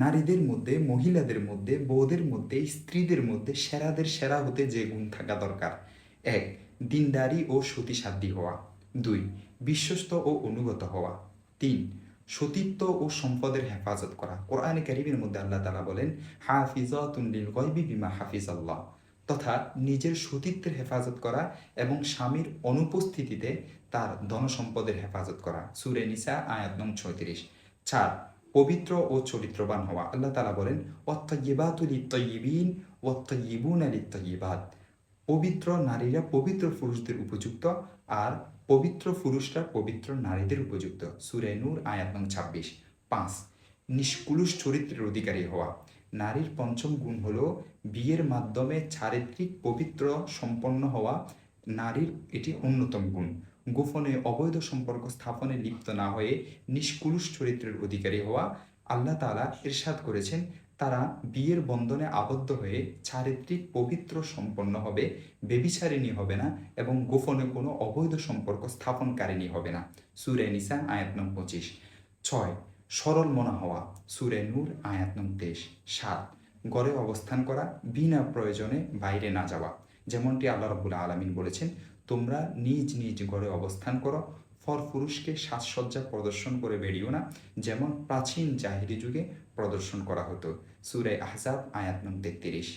নারীদের মধ্যে, মহিলাদের মধ্যে, বউদের মধ্যে, স্ত্রীদের মধ্যে সেরাদের সেরা হতে যে গুণ থাকা দরকার। এক, দিনদারি ও সতীসাধ্যী হওয়া। দুই, বিশ্বস্ত ও অনুগত হওয়া। তিন, সতীত্ব ও সম্পদের হেফাজত করা। কোরআনে কারিমের মধ্যে আল্লাহ তালা বলেন, হাফিজাতুন লিল গয়বি বিমা হাফিজ আল্লাহ তথা নিজের সতীত্বের হেফাজত করা এবং স্বামীর অনুপস্থিতিতে তার ধনসম্পদের হেফাজত করা। সুরে নিসা, আয়াত নং ছয়ত্রিশ। চার পবিত্র ও চরিত্রবান হওয়া। আল্লাহ তালা বলেন অত্তয়িবাতুল ইত্তয়িবিন অত্তয়িবুন আল ইত্তয়িবাত পবিত্র নারীরা পবিত্র পুরুষদের উপযুক্ত আর পবিত্র পুরুষরা পবিত্র নারীদের উপযুক্ত। সুরে নূর, আয়াত নং ছাব্বিশ। পাঁচ, নিষ্কুলুষ চরিত্রের অধিকারী হওয়া। নারীর পঞ্চম গুণ হল বিয়ের মাধ্যমে চারিত্রিক পবিত্র সম্পন্ন হওয়া। নারীর এটি অন্যতম গুণ। গোপনে অবৈধ সম্পর্ক স্থাপনে লিপ্ত না হয়ে নিষ্কুলুষ চরিত্রের অধিকারী হওয়া আল্লাহ তাআলা ইরশাদ করেছেন। তারা বিয়ের বন্ধনে আবদ্ধ হয়ে চারিত্রিক পবিত্র সম্পন্ন হবে, বেবিচারিণী হবে না এবং গোপনে কোনো অবৈধ সম্পর্ক স্থাপনকারিণী হবে না। সুরে নিসা আয়াত নং পঁচিশ। ছয়, সরল মনা হওয়া, সুরে নূর আয়াত নং তেইশ। সাত, গড়ে অবস্থান করা, বিনা প্রয়োজনে বাইরে না যাওয়া। যেমনটি আল্লাহ রবুল আলমিন বলেছেন তোমরা নিজ নিজ ঘরে অবস্থান করো। ফর পুরুষকে সাজসজ্জা প্রদর্শন করে বেরিও না, যেমন প্রাচীন জাহিরি যুগে প্রদর্শন করা হতো। সুরে আহজাব আয়াত নং তেত্রিশ।